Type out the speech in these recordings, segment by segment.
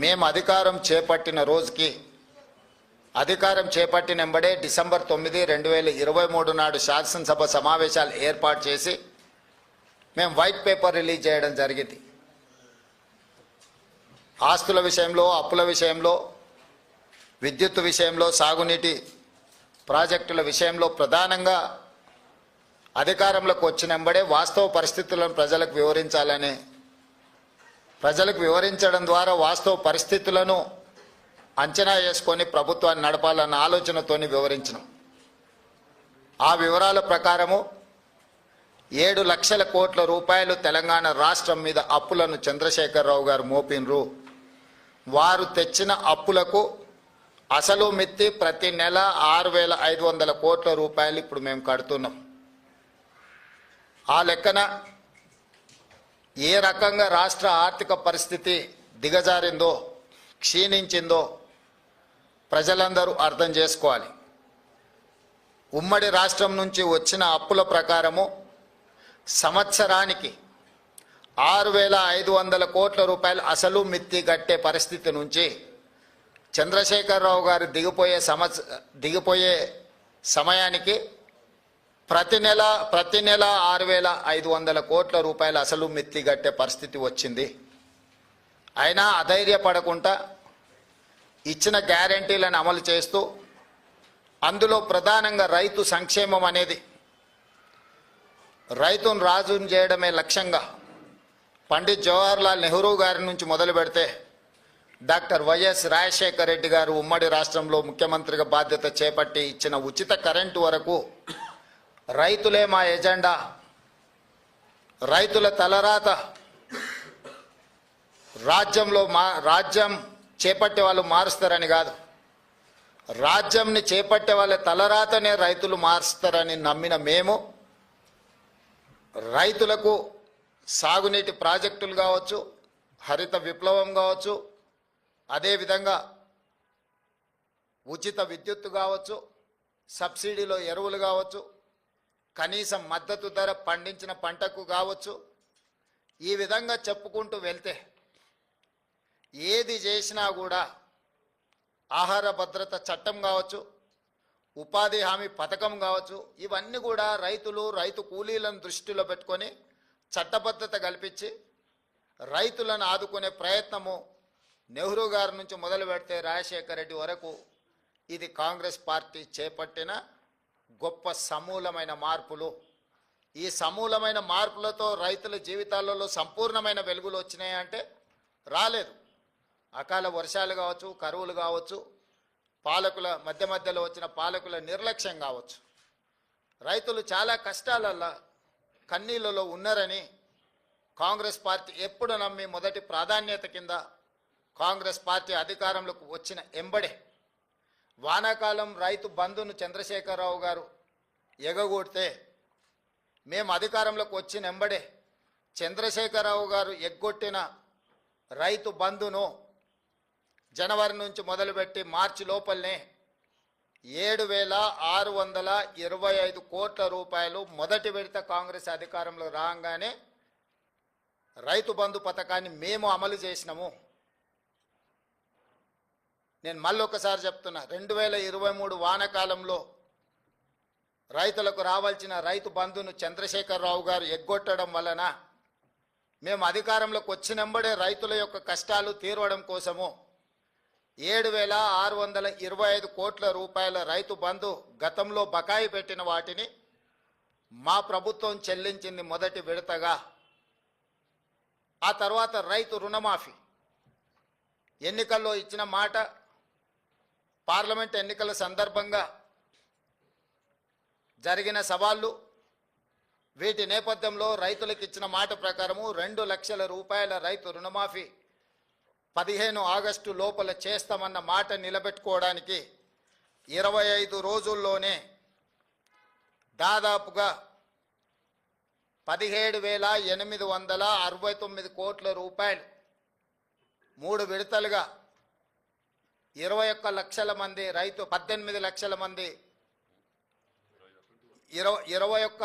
మేము అధికారం చేపట్టిన రోజుకి అధికారం చేపట్టిన వెంబడే డిసెంబర్ తొమ్మిది రెండు వేల ఇరవై మూడు నాడు శాసనసభ సమావేశాలు ఏర్పాటు చేసి మేము వైట్ పేపర్ రిలీజ్ చేయడం జరిగింది. ఆస్తుల విషయంలో అప్పుల విషయంలో విద్యుత్ విషయంలో సాగునీటి ప్రాజెక్టుల విషయంలో ప్రధానంగా అధికారంలోకి వచ్చినంబడే వాస్తవ పరిస్థితులను ప్రజలకు వివరించాలని ప్రజలకు వివరించడం ద్వారా వాస్తవ పరిస్థితులను అంచనా వేసుకొని ప్రభుత్వాన్ని నడపాలన్న ఆలోచనతో వివరించినాం. ఆ వివరాల ప్రకారము ఏడు లక్షల కోట్ల రూపాయలు తెలంగాణ రాష్ట్రం మీద అప్పులను చంద్రశేఖరరావు గారు మోపినరు. వారు తెచ్చిన అప్పులకు అసలు మిత్తి ప్రతి నెల ఆరు వేల ఐదు వందల కోట్ల రూపాయలు ఇప్పుడు మేము కడుతున్నాం. ఆ లెక్కన ఏ రకంగా రాష్ట్ర ఆర్థిక పరిస్థితి దిగజారిందో క్షీణించిందో ప్రజలందరూ అర్థం చేసుకోవాలి. ఉమ్మడి రాష్ట్రం నుంచి వచ్చిన అప్పుల ప్రకారము సంవత్సరానికి ఆరు వేల ఐదు వందల కోట్ల రూపాయలు అసలు మిత్తి కట్టే పరిస్థితి నుంచి చంద్రశేఖరరావు గారు దిగిపోయే సంవత్స దిగిపోయే సమయానికి ప్రతి నెల ప్రతి నెల ఆరు వేల ఐదు వందల కోట్ల రూపాయలు అసలు మిత్తిగట్టే పరిస్థితి వచ్చింది. అయినా అధైర్యపడకుండా ఇచ్చిన గ్యారంటీలను అమలు చేస్తూ అందులో ప్రధానంగా రైతు సంక్షేమం అనేది రైతును రాజును చేయడమే లక్ష్యంగా పండిత్ జవహర్లాల్ నెహ్రూ గారి నుంచి మొదలు పెడితే డాక్టర్ వైఎస్ రాజశేఖర రెడ్డి గారు ఉమ్మడి రాష్ట్రంలో ముఖ్యమంత్రిగా బాధ్యత చేపట్టి ఇచ్చిన ఉచిత కరెంటు వరకు రైతులే మా ఎజెండా. రైతుల తలరాత. రాజ్యంలో మా రాజ్యం చేపట్టే వాళ్ళు మారుస్తారని కాదు. రాజ్యంని చేపట్టే వాళ్ళ తలరాతనే రైతులు మారుస్తారని నమ్మిన మేము రైతులకు సాగునీటి ప్రాజెక్టులు కావచ్చు హరిత విప్లవం కావచ్చు అదేవిధంగా ఉచిత విద్యుత్తు కావచ్చు సబ్సిడీలో ఎరువులు కావచ్చు కనీసం మద్దతు ధర పండించిన పంటకు కావచ్చు. ఈ విధంగా చెప్పుకుంటూ వెళ్తే ఏది చేసినా కూడా ఆహార భద్రత చట్టం కావచ్చు ఉపాధి హామీ పథకం కావచ్చు ఇవన్నీ కూడా రైతులు రైతు కూలీలను దృష్టిలో పెట్టుకొని చట్టబద్ధత కల్పించి రైతులను ఆదుకునే ప్రయత్నము నెహ్రూ గారి నుంచి మొదలు పెడితే రాజశేఖర రెడ్డి వరకు ఇది కాంగ్రెస్ పార్టీ చేపట్టిన గొప్ప సమూలమైన మార్పులు. ఈ సమూలమైన మార్పులతో రైతుల జీవితాలలో సంపూర్ణమైన వెలుగులు వచ్చినాయంటే రాలేదు. అకాల వర్షాలు కావచ్చు కరువులు కావచ్చు పాలకుల మధ్య మధ్యలో వచ్చిన పాలకుల నిర్లక్ష్యం కావచ్చు. రైతులు చాలా కష్టాలల్లో కన్నీళ్ళలో ఉన్నారని కాంగ్రెస్ పార్టీ ఎప్పుడు నమ్మి మొదటి ప్రాధాన్యత కింద కాంగ్రెస్ పార్టీ అధికారంలోకి వచ్చిన ఎంబడే వానాకాలం రైతు బంధును చంద్రశేఖరరావు గారు ఎగగొడితే మేము అధికారంలోకి వచ్చిన ఎంబడే చంద్రశేఖరరావు గారు ఎగ్గొట్టిన రైతు బంధును జనవరి నుంచి మొదలుపెట్టి మార్చి లోపలనే ఏడు వేల ఆరు వందల ఇరవై ఐదు కోట్ల రూపాయలు మొదటి విడత కాంగ్రెస్ అధికారంలో రాగానే రైతు బంధు పథకాన్ని మేము అమలు చేసినాము. నేను మళ్ళీ ఒకసారి చెప్తున్నా రెండు వేల ఇరవై మూడు వానకాలంలో రైతులకు రావాల్సిన రైతు బంధును చంద్రశేఖరరావు గారు ఎగ్గొట్టడం వలన మేము అధికారంలోకి వచ్చినంబడే రైతుల యొక్క కష్టాలు తీరవడం కోసము ఏడు వేల ఆరు వందల ఇరవై ఐదు కోట్ల రూపాయల రైతు బంధు గతంలో బకాయి పెట్టిన వాటిని మా ప్రభుత్వం చెల్లించింది మొదటి విడతగా. ఆ తర్వాత రైతు రుణమాఫీ. ఎన్నికల్లో ఇచ్చిన మాట పార్లమెంట్ ఎన్నికల సందర్భంగా జరిగిన సవాళ్ళు వీటి నేపథ్యంలో రైతులకు ఇచ్చిన మాట ప్రకారము రెండు లక్షల రూపాయల రైతు రుణమాఫీ పదిహేను ఆగస్టు లోపల చేస్తామన్న మాట నిలబెట్టుకోవడానికి ఇరవై ఐదు రోజుల్లోనే దాదాపుగా పదిహేడు వేల ఎనిమిది వందల అరవై తొమ్మిది కోట్ల రూపాయలు మూడు విడతలుగా ఇరవై ఒక్క లక్షల మంది రైతు పద్దెనిమిది లక్షల మంది. ఇరవై ఇరవై ఒక్క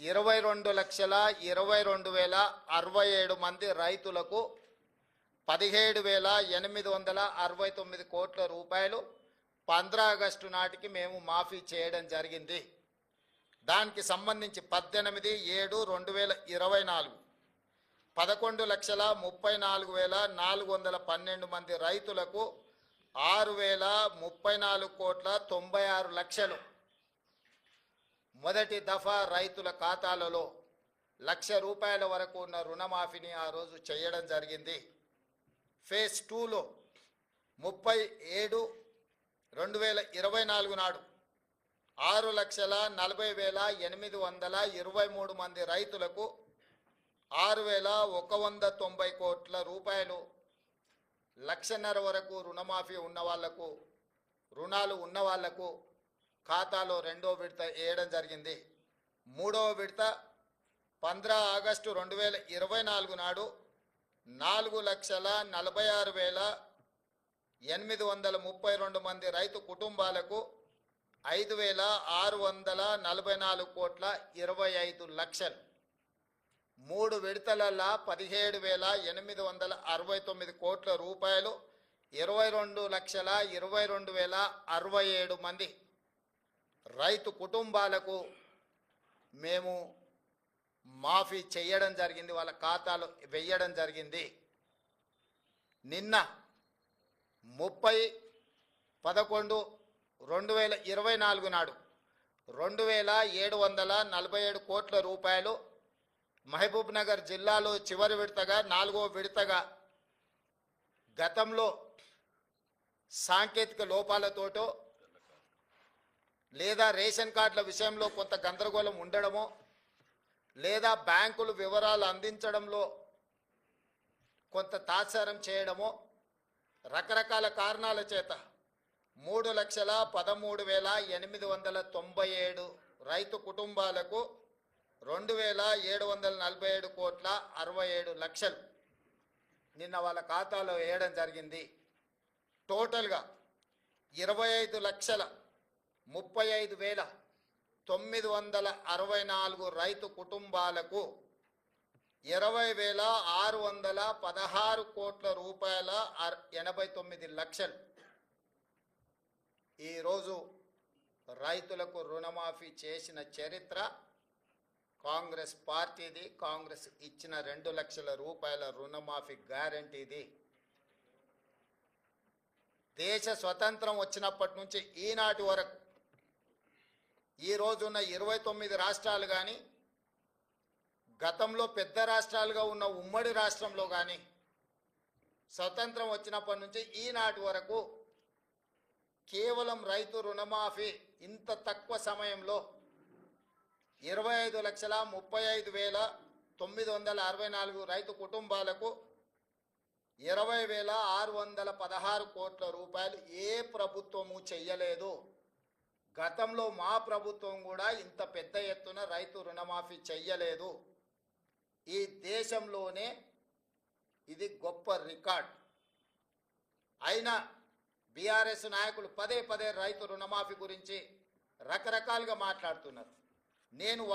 ఇరవై రెండు లక్షల ఇరవై రెండు వేల అరవై ఏడు మంది రైతులకు పదిహేడు వేల ఎనిమిది వందల అరవై తొమ్మిది కోట్ల రూపాయలు పంద్రా ఆగస్టు నాటికి మేము మాఫీ చేయడం జరిగింది. దానికి సంబంధించి పద్దెనిమిది ఏడు రెండు వేల ఇరవై నాలుగు పదకొండు లక్షల ముప్పై నాలుగు వేల నాలుగు వందల పన్నెండు మంది రైతులకు ఆరు వేల ముప్పై నాలుగు కోట్ల తొంభై ఆరు లక్షలు. మొదటి దఫా రైతుల ఖాతాలలో లక్ష రూపాయల వరకు ఉన్న రుణమాఫీని ఆ రోజు చేయడం జరిగింది. ఫేజ్ టూలో ముప్పై ఏడు రెండు వేల ఇరవై నాలుగు నాడు ఆరు లక్షల నలభై వేల ఎనిమిది వందల ఇరవై మూడు మంది రైతులకు ఆరు వేల ఒక వంద తొంభై కోట్ల రూపాయలు లక్షన్నర వరకు రుణమాఫీ ఉన్న వాళ్ళకు రుణాలు ఉన్న వాళ్ళకు ఖాతాలో రెండో విడత వేయడం జరిగింది. మూడవ విడత పంద్రా ఆగస్టు రెండు వేల ఇరవై నాలుగు నాడు నాలుగు లక్షల నలభై ఆరు వేల ఎనిమిది వందల ముప్పై రెండు మంది రైతు కుటుంబాలకు ఐదు వేల ఆరు వందల నలభై నాలుగు కోట్ల ఇరవై ఐదు లక్షలు. మూడు విడతలల్లా పదిహేడు వేల ఎనిమిది వందల అరవై తొమ్మిది కోట్ల రూపాయలు ఇరవై రెండు లక్షల ఇరవై రెండు వేల అరవై ఏడు మంది. రైతు కుటుంబాలకు మేము మాఫీ చేయడం జరిగింది వాళ్ళ ఖాతాలు వెయ్యడం జరిగింది. నిన్న ముప్పై పదకొండు రెండు వేల ఇరవై నాలుగు నాడు రెండు వేల ఏడు వందల నలభై ఏడు కోట్ల రూపాయలు మహబూబ్ నగర్ జిల్లాలో చివరి విడతగా నాలుగో విడతగా గతంలో సాంకేతిక లోపాలతోటో లేదా రేషన్ కార్డుల విషయంలో కొంత గందరగోళం ఉండడమో లేదా బ్యాంకులు వివరాలు అందించడంలో కొంత తాత్సారం చేయడమో రకరకాల కారణాల చేత మూడు లక్షల పదమూడు వేల ఎనిమిది వందల తొంభై ఏడు రైతు కుటుంబాలకు రెండు వేల ఏడు వందల నలభై ఏడు కోట్ల అరవై ఏడు లక్షలు. నిన్న వాళ్ళ ఖాతాలో వేయడం జరిగింది. టోటల్గా ఇరవై ఐదు లక్షల ముప్పై ఐదు వేల తొమ్మిది వందల అరవై నాలుగు రైతు కుటుంబాలకు ఇరవై వేల ఆరు వందల పదహారు కోట్ల రూపాయల ఎనభై తొమ్మిది లక్షలు. ఈరోజు రైతులకు రుణమాఫీ చేసిన చరిత్ర కాంగ్రెస్ పార్టీది కాంగ్రెస్ ఇచ్చిన రెండు లక్షల రూపాయల రుణమాఫీ గ్యారంటీది. దేశ స్వతంత్రం వచ్చినప్పటి నుంచి ఈనాటి వరకు ఈ రోజున్న ఇరవై తొమ్మిది రాష్ట్రాలు కానీ గతంలో పెద్ద రాష్ట్రాలుగా ఉన్న ఉమ్మడి రాష్ట్రంలో కానీ స్వతంత్రం వచ్చినప్పటి నుంచి ఈనాటి వరకు కేవలం రైతు రుణమాఫీ ఇంత తక్కువ సమయంలో ఇరవై ఐదు లక్షల ముప్పై ఐదు వేల తొమ్మిది వందల అరవై నాలుగు రైతు కుటుంబాలకు ఇరవై వేల ఆరు వందల పదహారు కోట్ల రూపాయలు ఏ ప్రభుత్వము చెయ్యలేదు. గతంలో మా ప్రభుత్వం కూడా ఇంత పెద్ద ఎత్తున రైతు రుణమాఫీ చెయ్యలేదు. ఈ దేశంలోనే ఇది గొప్ప రికార్డ్. అయినా బీఆర్ఎస్ నాయకులు పదే పదే రైతు రుణమాఫీ గురించి రకరకాలుగా మాట్లాడుతున్నారు. నేను వా-